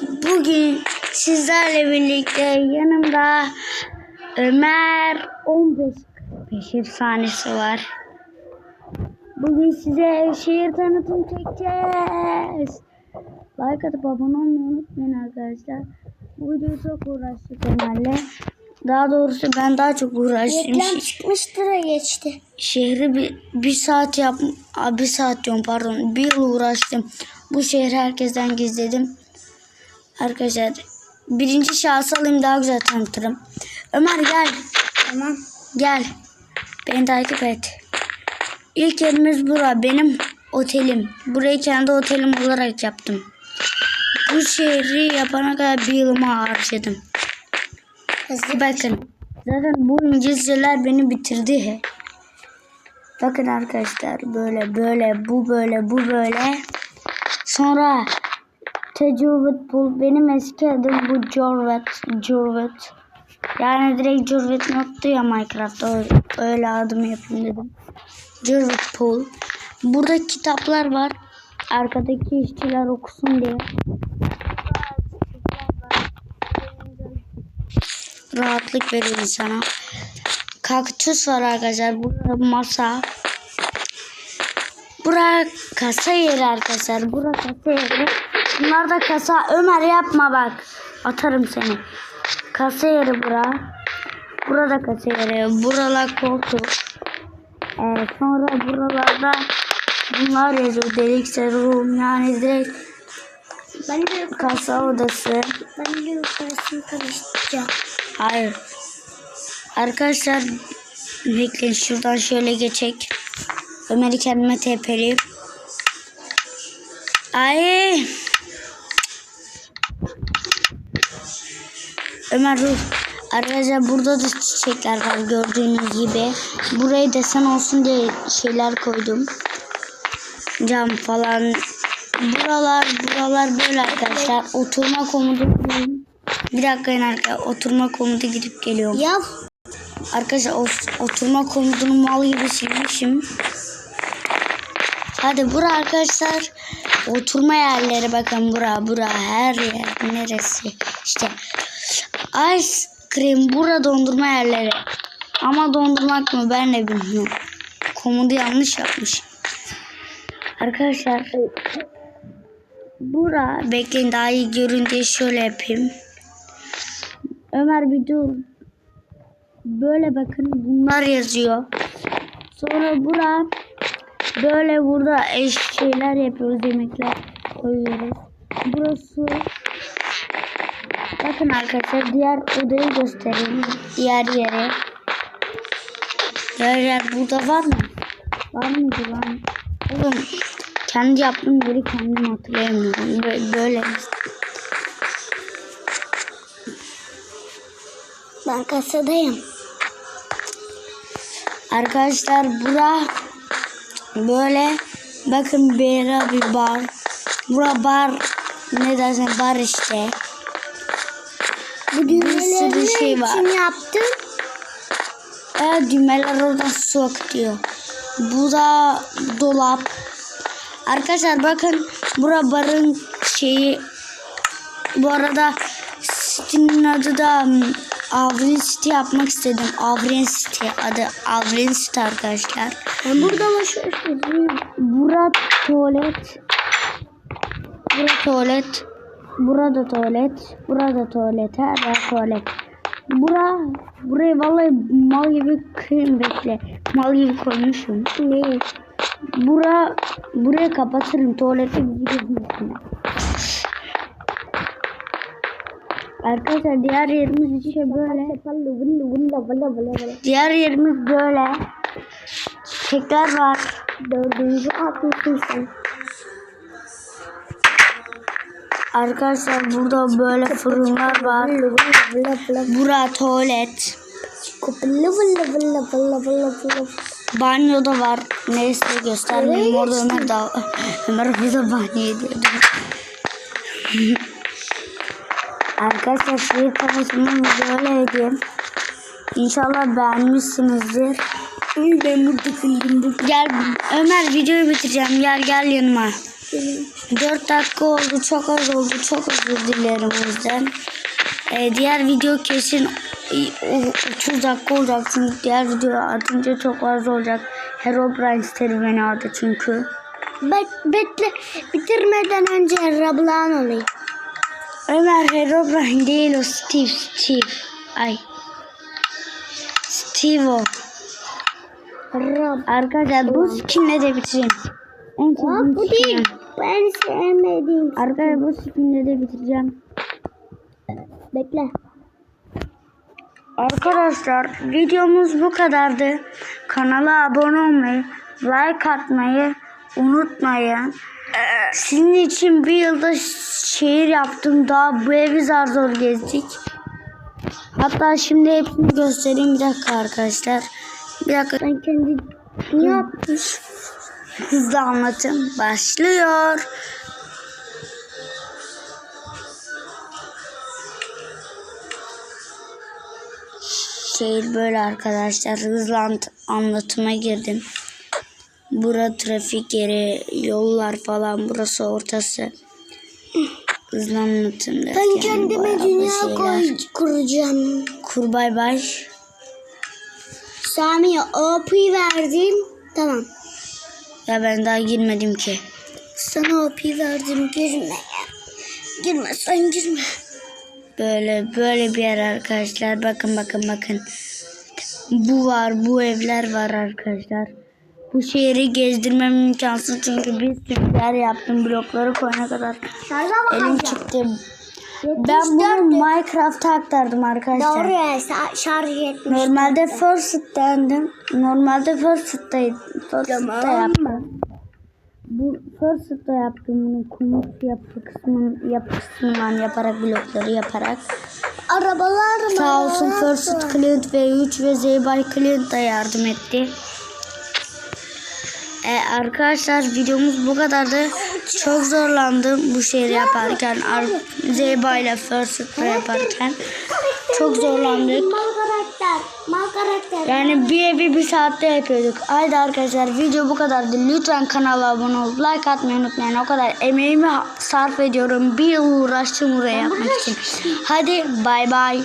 Bugün sizlerle birlikte yanımda Ömer 15 5 efsanesi var. Bugün size şehir tanıtım çekeceğiz. Like atıp abone olmayı unutmayın arkadaşlar. Bu videoyu çok uğraştık Ömer'le. Daha doğrusu ben daha çok uğraştım. Reklam çıkmıştır da geçti. Şehri bir, bir saat yap bir saat diyorum pardon bir yıl uğraştım. Bu şehri herkesten gizledim. Arkadaşlar birinci şahıs alayım daha güzel tanıtırım. Ömer gel. Tamam. Gel. Beni takip et. İlk yerimiz bura. Benim otelim. Burayı kendi otelim olarak yaptım. Bu şehri yapana kadar bir yılımı harcadım. Hızlı. Bakın. Zaten bu İngilizceler beni bitirdi. Bakın arkadaşlar böyle böyle bu böyle bu böyle. Sonra Tecrübet bul. Benim eski adım bu Jorvet. Jorvet. Yani direkt Jorvet yoktu ya Minecraft'ta. Öyle, adımı yapayım dedim. Jorvet Pool. Burada kitaplar var. Arkadaki işçiler okusun diye. Rahatlık veriyor insana. Kaktüs var arkadaşlar. Burada masa. Bura kasa yeri arkadaşlar. Bura kasa yeri. Bunlar da kasa. Ömer yapma bak. Atarım seni. Kasa yeri bura. Burada kasa yeri. Buralar koltuk. Ee, sonra buralarda bunlar yazıyor. Delik serum yani direkt Ben de, kasa odası. ben de yukarısını karıştıracağım. Hayır. Arkadaşlar bekleyin şuradan şöyle geçek. Ömer'i kendime tepeleyim. Ay. Ömer dur. Arkadaşlar burada da çiçekler var gördüğünüz gibi. Buraya desen olsun diye şeyler koydum. Cam falan. Buralar buralar böyle arkadaşlar. Oturma komodu. Bir dakika arkadaşlar. Oturma komodu gidip geliyorum. Ya Arkadaşlar oturma komodunu mal gibi silmişim. Hadi bura arkadaşlar oturma yerleri bakın bura bura her yer neresi işte ice cream bura dondurma yerleri ama dondurmak mı ben de bilmiyorum komodu yanlış yapmış arkadaşlar bura bekleyin daha iyi görün diye şöyle yapayım Ömer bir dur Böyle bakın bunlar yazıyor. Sonra bura böyle burada eş şeyler yapıyoruz yemekler koyuyoruz. Burası bakın arkadaşlar diğer odayı göstereyim. Diğer yere. Diğer yer burada var mı? Var mıydı lan? Oğlum kendi yaptığım yeri kendim hatırlayamıyorum. Böyle, böyle. Ben kasadayım. Arkadaşlar bura böyle bakın bera bir bar. Bura bar ne dersen bar işte. Bu Bir düğmeleri sürü şey var. kim yaptı? Evet düğmeler oradan su akıtıyor. Bu da dolap. Arkadaşlar bakın bura barın şeyi. Bu arada sitenin adı da Avrin City yapmak istedim. Avrin City adı Avrin City arkadaşlar. Ben burada ediyorum. Bura tuvalet. Bura tuvalet. Burada tuvalet. Burada tuvalet. Her yer tuvalet. Bura, burayı vallahi mal gibi kıyım bekle. Mal gibi koymuşum. Ne? Bura, burayı kapatırım. Tuvalete gidiyorsun. Arkadaşlar diğer yerimiz işte böyle. Diğer yerimiz böyle. Çiçekler var. Dördüncü katmışsın sen. Arkadaşlar burada böyle fırınlar var. Bura tuvalet. Banyo da var. Neyse göstermeyeyim. Orada Ömer da Ömer orada banyo ediyordu. Arkadaşlar şehir tanıtımını böyle edeyim. İnşallah beğenmişsinizdir. Ben burada kıldım. Gel Ömer videoyu bitireceğim. Gel gel yanıma. 4 dakika oldu. Çok az oldu. Çok özür dilerim o yüzden. Ee, diğer video kesin e, o 30 dakika olacak. Çünkü diğer video atınca çok fazla olacak. Herobrine serüveni adı çünkü. Bek, bekle. Bitirmeden önce Rablan olayım. Ömer Herobrine değil o Steve. Steve. Ay. Steve o. Rab. Arkadaşlar bu skinle de bitireyim. En Aa, bu skin. değil. Ben sevmediğim. Arkadaşlar bu skinle de bitireceğim. Bekle. Arkadaşlar videomuz bu kadardı. Kanala abone olmayı, like atmayı unutmayın. Sizin için bir yılda şehir yaptım. Daha bu evi zar zor gezdik. Hatta şimdi hepsini göstereyim. Bir dakika arkadaşlar. Bir dakika. Ben kendi ne yapmış? Hızlı anlatım başlıyor. Şehir böyle arkadaşlar. Hızlı anlatıma girdim. Bura trafik yeri, yollar falan. Burası ortası. Hızlı anlatım derken Ben kendime dünya koy, kuracağım. Kur bay bay. Sami'ye OP verdim. Tamam. Ya ben daha girmedim ki. Sana OP verdim. Girme ya. Girme sen girme. Böyle böyle bir yer arkadaşlar. Bakın bakın bakın. Bu var, bu evler var arkadaşlar. Bu şehri gezdirmem imkansız çünkü bir sürü yer yaptım blokları koyana kadar. Elim çıktı. Ben bunu Minecraft'a aktardım arkadaşlar. Doğru şarj etmiş. Normalde First'tendim. Normalde First'ta First'ta yaptım. Bu First'ta yaptım bunu kumut yapı kısmın yapı kısmından yaparak blokları yaparak. Arabalar mı? Sağ olsun First Clint ve 3 ve Zeybay Clint da yardım etti. Ee, arkadaşlar videomuz bu kadardı. Çok zorlandım bu şehri yaparken. Ar- Zeyba ile First'ta yaparken. Çok zorlandık. Yani bir evi bir saatte yapıyorduk. Haydi arkadaşlar video bu kadardı. Lütfen kanala abone olup like atmayı unutmayın. O kadar emeğimi sarf ediyorum. Bir uğraştım buraya yapmak için. Hadi bay bay.